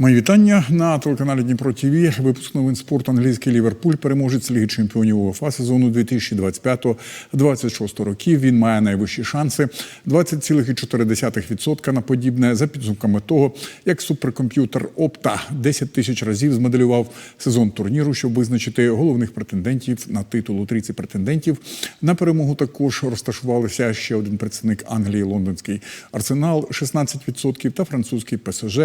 Мої вітання на телеканалі Дніпро ТВ. Випуск новин спорту англійський Ліверпуль переможець Ліги чемпіонів УЄФА сезону 2025-26 років. Він має найвищі шанси 20,4% на подібне за підсумками того, як суперкомп'ютер Опта 10 тисяч разів змоделював сезон турніру, щоб визначити головних претендентів на титул у трійці претендентів. На перемогу також розташувалися ще один представник Англії, лондонський арсенал 16% та французький ПСЖ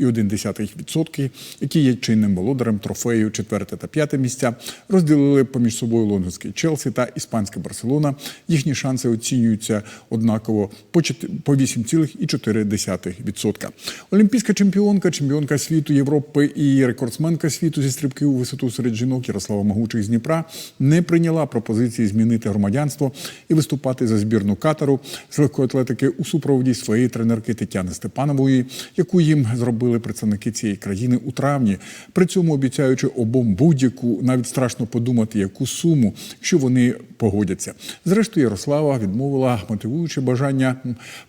12,1%, які є чинним володарем трофею четверте та п'яте місця. Розділили поміж собою лондонський Челсі та іспанська Барселона. Їхні шанси оцінюються однаково по чот- по 8,4%. Олімпійська чемпіонка, чемпіонка світу Європи і рекордсменка світу зі стрибків у висоту серед жінок Ярослава Магучих з Дніпра не прийняла пропозиції змінити громадянство і виступати за збірну Катару з легкої атлетики у супроводі своєї тренерки Тетяни Степанової, яку їм зробили представники цієї країни у травні. При цьому обіцяючи обом будь-яку, навіть страшно подумати, яку суму, якщо вони погодяться. Зрештою, Ярослава відмовила, мотивуючи бажання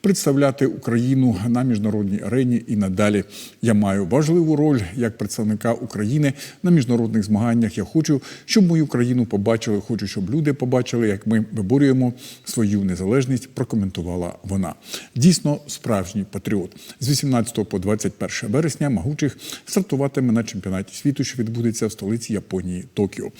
представляти Україну на міжнародній арені і надалі. Я маю важливу роль як представника України на міжнародних змаганнях. Я хочу, щоб мою країну побачили. Хочу, щоб люди побачили, як ми виборюємо свою незалежність. Прокоментувала вона. Дійсно, справжній патріот. З 18 по 21 вересня Магучих стартуватиме на чемпіонаті світу, що відбудеться в столиці Японії Токіо.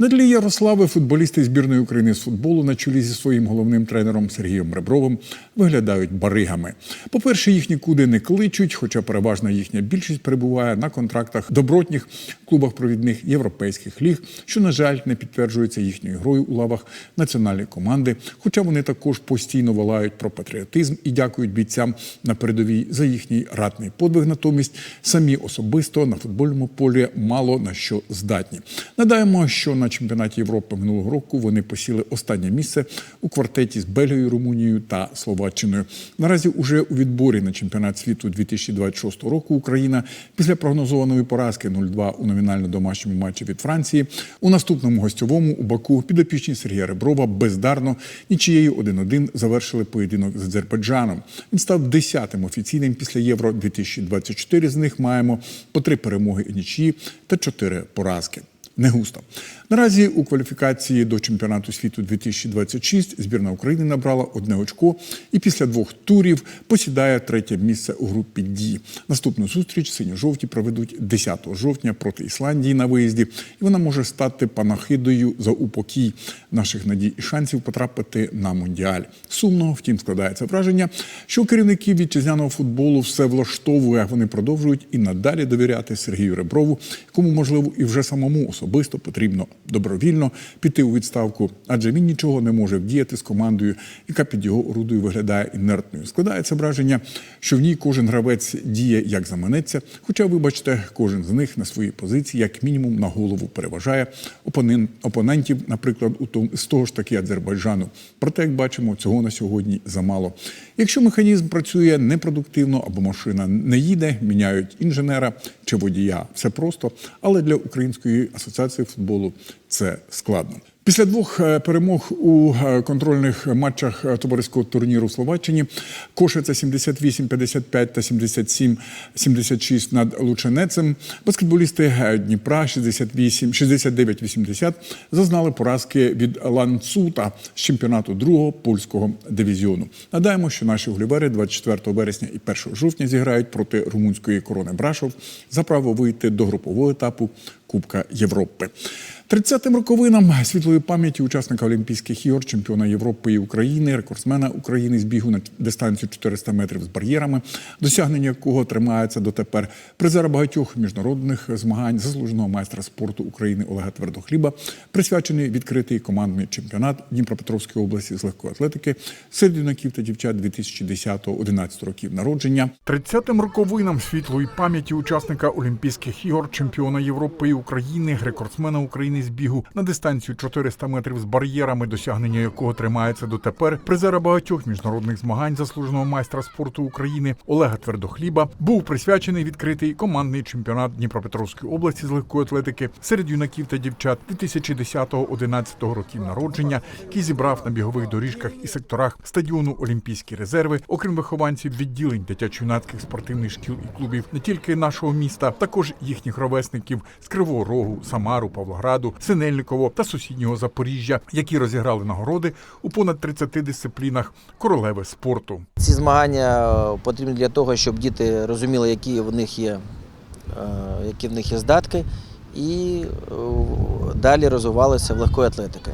На тлі Ярослави футболісти збірної України з футболу на чолі зі своїм головним тренером Сергієм Ребровим виглядають баригами. По-перше, їх нікуди не кличуть, хоча переважна їхня більшість перебуває на контрактах добротніх клубах провідних європейських ліг, що, на жаль, не підтверджується їхньою грою у лавах національної команди. Хоча вони також постійно волають про патріотизм і дякують бійцям на передовій за їхній ратний подвиг. Натомість самі особисто на футбольному полі мало на що здатні. Надаємо, що на чемпіонаті Європи минулого року вони посіли останнє місце у квартеті з Бельгією, Румунією та Словаччиною. Наразі уже у відборі на чемпіонат світу 2026 року Україна після прогнозованої поразки 0-2 у номінально домашньому матчі від Франції у наступному гостьовому у Баку підопічні Сергія Реброва бездарно нічією 1-1 завершили поєдинок з Азербайджаном. Він став 10-тим офіційним після Євро 2024. З них маємо по три перемоги і нічиї та чотири поразки. Не густо. Наразі у кваліфікації до чемпіонату світу 2026 збірна України набрала одне очко і після двох турів посідає третє місце у групі Ді. Наступну зустріч синьо-жовті проведуть 10 жовтня проти Ісландії на виїзді, і вона може стати панахидою за упокій наших надій і шансів потрапити на мундіаль. Сумно, втім, складається враження, що керівники вітчизняного футболу все влаштовує. Вони продовжують і надалі довіряти Сергію Реброву, якому можливо і вже самому особисто потрібно добровільно піти у відставку, адже він нічого не може вдіяти з командою, яка під його орудою виглядає інертною. Складається враження, що в ній кожен гравець діє як заманеться. Хоча, вибачте, кожен з них на своїй позиції, як мінімум, на голову переважає опонент, опонентів, наприклад, у тому з того ж таки Азербайджану. Проте, як бачимо, цього на сьогодні замало. Якщо механізм працює непродуктивно або машина не їде, міняють інженера чи водія. Все просто, але для Української асоціації футболу це складно. Після двох е, перемог у е, контрольних матчах е, товариського турніру в Словаччині Кошиця 78-55 та 77-76 над Лученецем. Баскетболісти Дніпра 68 69-80 зазнали поразки від Ланцута з чемпіонату другого польського дивізіону. Нагадаємо, що наші голівери 24 вересня і 1 жовтня зіграють проти румунської корони Брашов за право вийти до групового етапу Кубка Європи. 30-тим роковинам світлої пам'яті учасника Олімпійських ігор, чемпіона Європи і України, рекордсмена України з бігу на дистанцію 400 метрів з бар'єрами, досягнення якого тримається дотепер призера багатьох міжнародних змагань, заслуженого майстра спорту України Олега Твердохліба, присвячений відкритий командний чемпіонат Дніпропетровської області з легкої атлетики серед юнаків та дівчат 2010-11 років народження. 30-тим роковинам світлої пам'яті учасника Олімпійських ігор, чемпіона Європи України, рекордсмена України з бігу на дистанцію 400 метрів з бар'єрами, досягнення якого тримається дотепер. Призера багатьох міжнародних змагань заслуженого майстра спорту України Олега Твердохліба був присвячений відкритий командний чемпіонат Дніпропетровської області з легкої атлетики серед юнаків та дівчат 2010-11 років народження, який зібрав на бігових доріжках і секторах стадіону Олімпійські резерви, окрім вихованців відділень дитячо-юнацьких спортивних шкіл і клубів не тільки нашого міста, також їхніх ровесників з Кривого Рогу, Самару, Павлограду, Синельниково та сусіднього Запоріжжя, які розіграли нагороди у понад 30 дисциплінах королеви спорту. Ці змагання е, потрібні для того, щоб діти розуміли, які в них є, е, які в них є здатки, і е, далі розвивалися в легкої атлетики.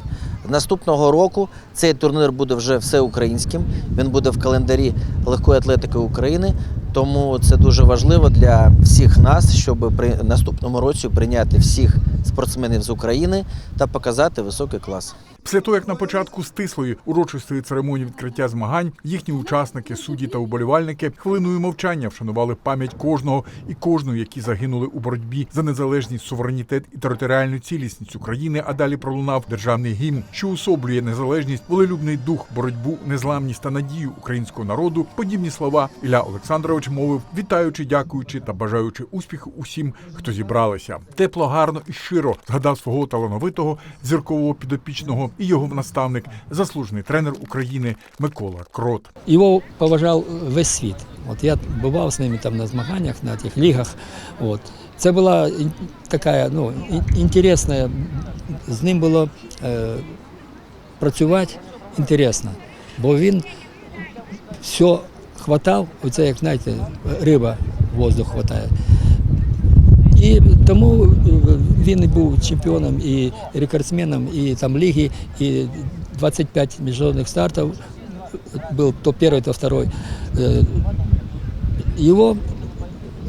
Наступного року цей турнір буде вже всеукраїнським. Він буде в календарі легкої атлетики України. Тому це дуже важливо для всіх нас, щоб при наступному році прийняти всіх спортсменів з України та показати високий клас. Після того, як на початку стислої урочистої церемонії відкриття змагань їхні учасники, судді та уболівальники хвилиною мовчання вшанували пам'ять кожного і кожної, які загинули у боротьбі за незалежність, суверенітет і територіальну цілісність України. А далі пролунав державний гімн, що усоблює незалежність, волелюбний дух, боротьбу, незламність та надію українського народу. Подібні слова Ілля Олександрович мовив, вітаючи, дякуючи та бажаючи успіху усім, хто зібралися. Тепло, гарно і щиро згадав свого талановитого зіркового підопічного і його наставник, заслужений тренер України Микола Крот. Його поважав весь світ. От я бував з ними там на змаганнях, на тих лігах. От. Це була така ну, ін- інтересна, з ним було е, працювати інтересно, бо він все хватав, оце як знаєте, риба в воздух хватає. І тому е, він і був чемпіоном і рекордсменом, і там ліги, і 25 міжнародних стартів был то первый, то второй. Э, Его,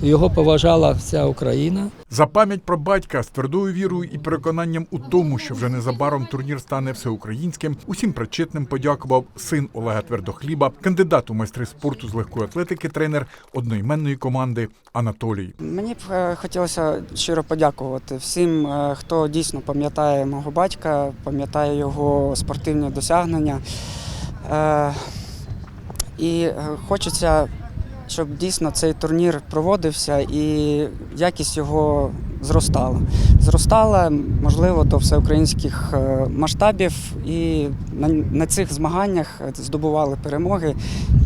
його поважала вся Україна. За пам'ять про батька з твердою вірою і переконанням у тому, що вже незабаром турнір стане всеукраїнським. Усім причетним подякував син Олега Твердохліба, кандидат у майстри спорту з легкої атлетики, тренер одноіменної команди Анатолій. Мені б е, хотілося щиро подякувати всім, е, хто дійсно пам'ятає мого батька, пам'ятає його спортивні досягнення. Е, І хочеться, щоб дійсно цей турнір проводився і якість його зростала. Зростала, можливо, до всеукраїнських е, масштабів, і на, цих змаганнях здобували перемоги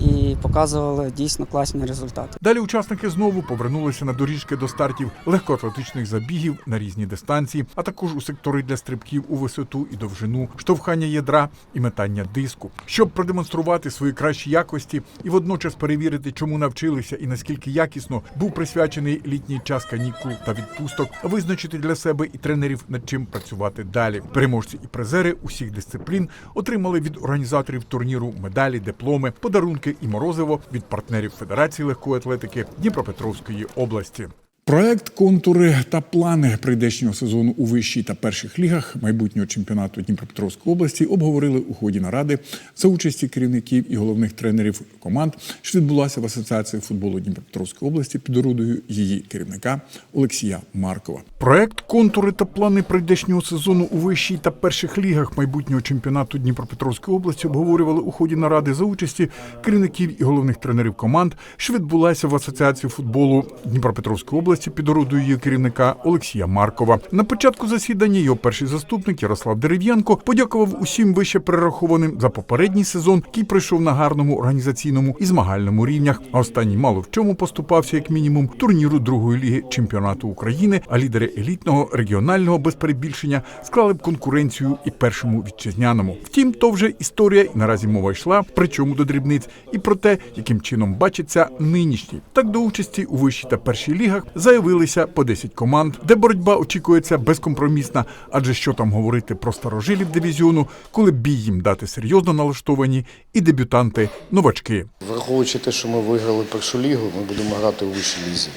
і показували дійсно класні результати. Далі учасники знову повернулися на доріжки до стартів легкоатлетичних забігів на різні дистанції, а також у сектори для стрибків у висоту і довжину, штовхання ядра і метання диску, щоб продемонструвати свої кращі якості і водночас перевірити, чому навчилися і наскільки якісно був присвячений літній час канікул та відпусток, визначити для себе і тренерів над чим працювати далі. Переможці і призери усіх дисциплін отримали від організаторів турніру медалі, дипломи, подарунки і морозиво від партнерів Федерації легкої атлетики Дніпропетровської області. Проект, контури та плани прийдешнього сезону у вищій та перших лігах майбутнього чемпіонату Дніпропетровської області обговорили у ході наради за участі керівників і головних тренерів команд, що відбулася в Асоціації футболу Дніпропетровської області під орудою її керівника Олексія Маркова. Проект, контури та плани прийдешнього сезону у вищій та перших лігах майбутнього чемпіонату Дніпропетровської області обговорювали у ході наради за участі керівників і головних тренерів команд, що відбулася в Асоціації футболу Дніпропетровської області під орудою її керівника Олексія Маркова. На початку засідання його перший заступник Ярослав Дерев'янко подякував усім вище перерахованим за попередній сезон, який пройшов на гарному організаційному і змагальному рівнях. А останній мало в чому поступався як мінімум турніру другої ліги чемпіонату України. А лідери елітного регіонального без перебільшення склали б конкуренцію і першому вітчизняному. Втім, то вже історія, і наразі мова йшла, причому до дрібниць, і про те, яким чином бачиться нинішній. Так до участі у вищій та першій лігах заявилися по 10 команд, де боротьба очікується безкомпромісна. Адже що там говорити про старожилів дивізіону, коли бій їм дати серйозно налаштовані і дебютанти новачки. Враховуючи те, що ми виграли першу лігу, ми будемо грати у вищій лізі.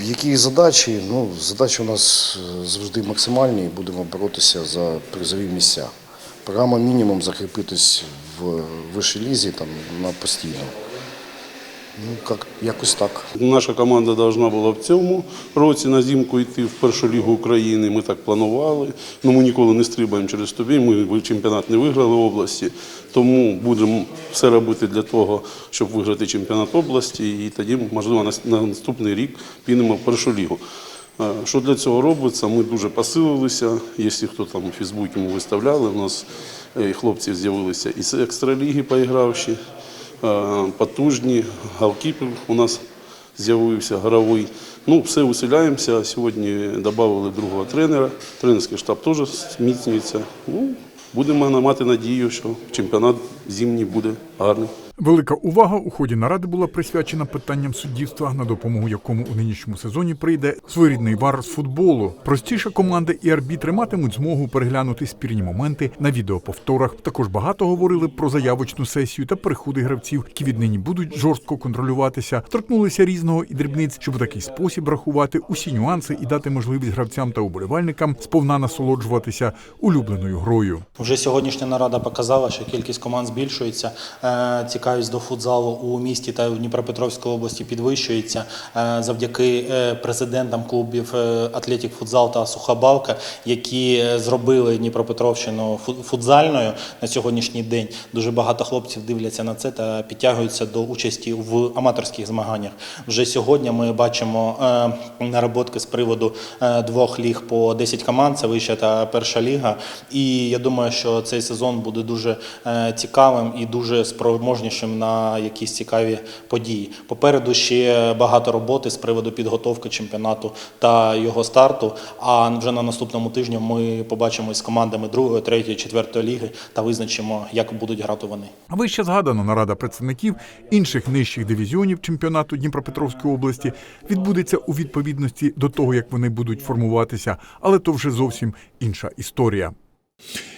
Які задачі? Ну, задачі у нас е, завжди максимальні і будемо боротися за призові місця. Програма мінімум закріпитись в вищій лізі там, на постійно. Ну, як, якось так. Наша команда повинна була в цьому році на зімку йти в першу лігу України. Ми так планували. Ну ми ніколи не стрибаємо через тобі. Ми чемпіонат не виграли області, тому будемо все робити для того, щоб виграти чемпіонат області, і тоді, можливо, на, на наступний рік підемо в першу лігу. Що для цього робиться? Ми дуже посилилися. Якщо хто там у Фейсбуці ми виставляли, у нас е, хлопці з'явилися із екстраліги поігравші, потужні, галкіпер у нас з'явився гравий. Ну, все усиляємося. Сьогодні додали другого тренера. Тренерський штаб теж зміцнюється. Ну, будемо мати надію, що чемпіонат зимній буде гарний. Велика увага у ході наради була присвячена питанням суддівства, на допомогу якому у нинішньому сезоні прийде своєрідний вар з футболу. Простіше команди і арбітри матимуть змогу переглянути спірні моменти на відеоповторах. Також багато говорили про заявочну сесію та переходи гравців, які віднині будуть жорстко контролюватися. Торкнулися різного і дрібниць, щоб у такий спосіб рахувати усі нюанси і дати можливість гравцям та уболівальникам сповна насолоджуватися улюбленою грою. Вже сьогоднішня нарада показала, що кількість команд збільшується. Е, Цікавість до футзалу у місті та в Дніпропетровській області підвищується Е, завдяки е, президентам клубів е, Атлетік Футзал та Сухобалка, які зробили Дніпропетровщину фу- футзальною на сьогоднішній день. Дуже багато хлопців дивляться на це та підтягуються до участі в аматорських змаганнях. Вже сьогодні ми бачимо наработки з приводу двох ліг по 10 команд. Це вища та перша ліга. І я думаю, що цей сезон буде дуже цікавим і дуже спроможнішим на якісь цікаві події. Попереду ще багато роботи з приводу підготовки чемпіонату та його старту. А вже на наступному тижні ми побачимо з командами другої, третьої, четвертої ліги та визначимо, як будуть грати вони. А вище згадана нарада представників інших нижчих дивізіонів чемпіонату Дніпропетровської області відбудеться у відповідності до того, як вони будуть формуватися, але то вже зовсім інша історія.